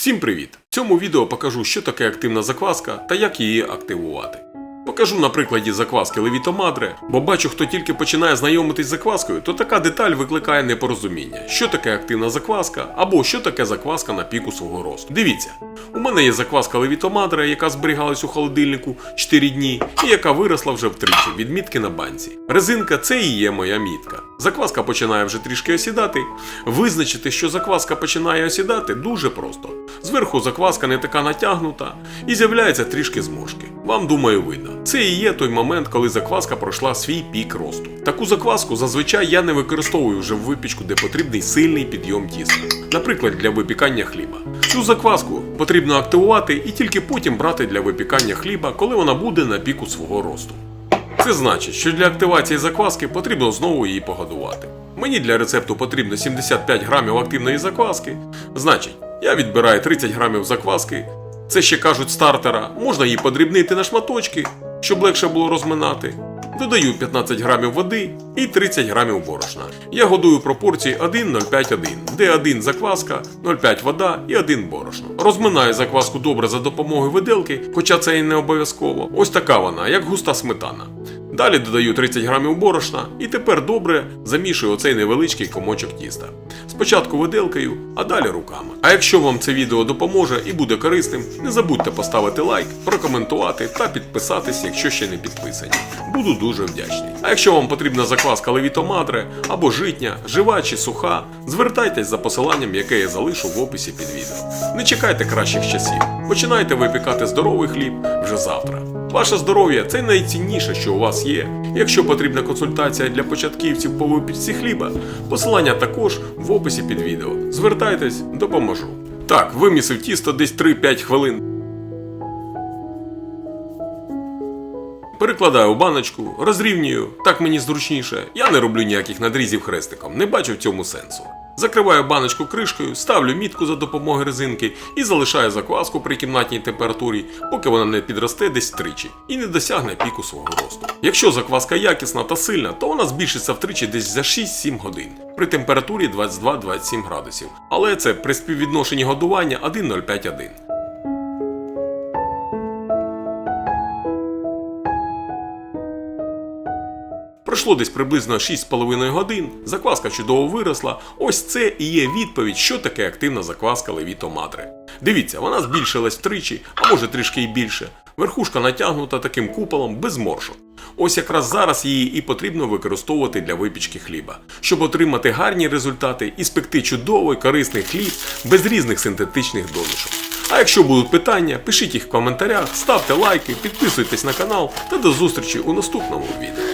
Всім привіт! В цьому відео покажу, що таке активна закваска та як її активувати. Покажу на прикладі закваски Левіто Мадре, бо бачу, хто тільки починає знайомитись з закваскою, то така деталь викликає непорозуміння, що таке активна закваска або що таке закваска на піку свого росту. Дивіться, у мене є закваска Левіто Мадре, яка зберігалась у холодильнику 4 дні і яка виросла вже втричі від мітки на банці. Резинка це і є моя мітка. Закваска починає вже трішки осідати. Визначити, що закваска починає осідати, дуже просто. Зверху закваска не така натягнута і з'являється трішки зморшки. Вам думаю, видно. Це і є той момент, коли закваска пройшла свій пік росту. Таку закваску зазвичай я не використовую вже в випічку, де потрібний сильний підйом тіста, наприклад, для випікання хліба. Цю закваску потрібно активувати і тільки потім брати для випікання хліба, коли вона буде на піку свого росту. Це значить, що для активації закваски потрібно знову її погодувати. Мені для рецепту потрібно 75 грамів активної закваски. Значить, я відбираю 30 грамів закваски. Це ще кажуть стартера. Можна її подрібнити на шматочки, щоб легше було розминати. Додаю 15 грамів води і 30 грамів борошна. Я годую пропорції 1,05,1, де 1 закваска, 0,5 вода і 1 борошно. Розминаю закваску добре за допомогою виделки, хоча це і не обов'язково. Ось така вона, як густа сметана. Далі додаю 30 грамів борошна і тепер добре замішую оцей невеличкий комочок тіста. Спочатку виделкою, а далі руками. А якщо вам це відео допоможе і буде корисним, не забудьте поставити лайк, прокоментувати та підписатись, якщо ще не підписані. Буду дуже вдячний. А якщо вам потрібна закваска Левіто Мадре або житня, жива чи суха, звертайтесь за посиланням, яке я залишу в описі під відео. Не чекайте кращих часів. Починайте випікати здоровий хліб вже завтра. Ваше здоров'я це найцінніше, що у вас є. Якщо потрібна консультація для початківців по випічці хліба, посилання також в описі під відео. Звертайтесь, допоможу. Так, вимісив тісто десь 3-5 хвилин. Перекладаю у баночку, розрівнюю, так мені зручніше. Я не роблю ніяких надрізів хрестиком, не бачу в цьому сенсу. Закриваю баночку кришкою, ставлю мітку за допомогою резинки і залишаю закваску при кімнатній температурі, поки вона не підросте десь тричі і не досягне піку свого росту. Якщо закваска якісна та сильна, то вона збільшиться втричі десь за 6-7 годин при температурі 22-27 градусів. Але це при співвідношенні годування 1,05,1. Пройшло десь приблизно 6,5 годин, закваска чудово виросла. Ось це і є відповідь, що таке активна закваска Левіто Мадре. Дивіться, вона збільшилась втричі, а може трішки й більше. Верхушка натягнута таким куполом без моршок. Ось якраз зараз її і потрібно використовувати для випічки хліба, щоб отримати гарні результати і спекти чудовий корисний хліб без різних синтетичних домішок. А якщо будуть питання, пишіть їх в коментарях, ставте лайки, підписуйтесь на канал та до зустрічі у наступному відео.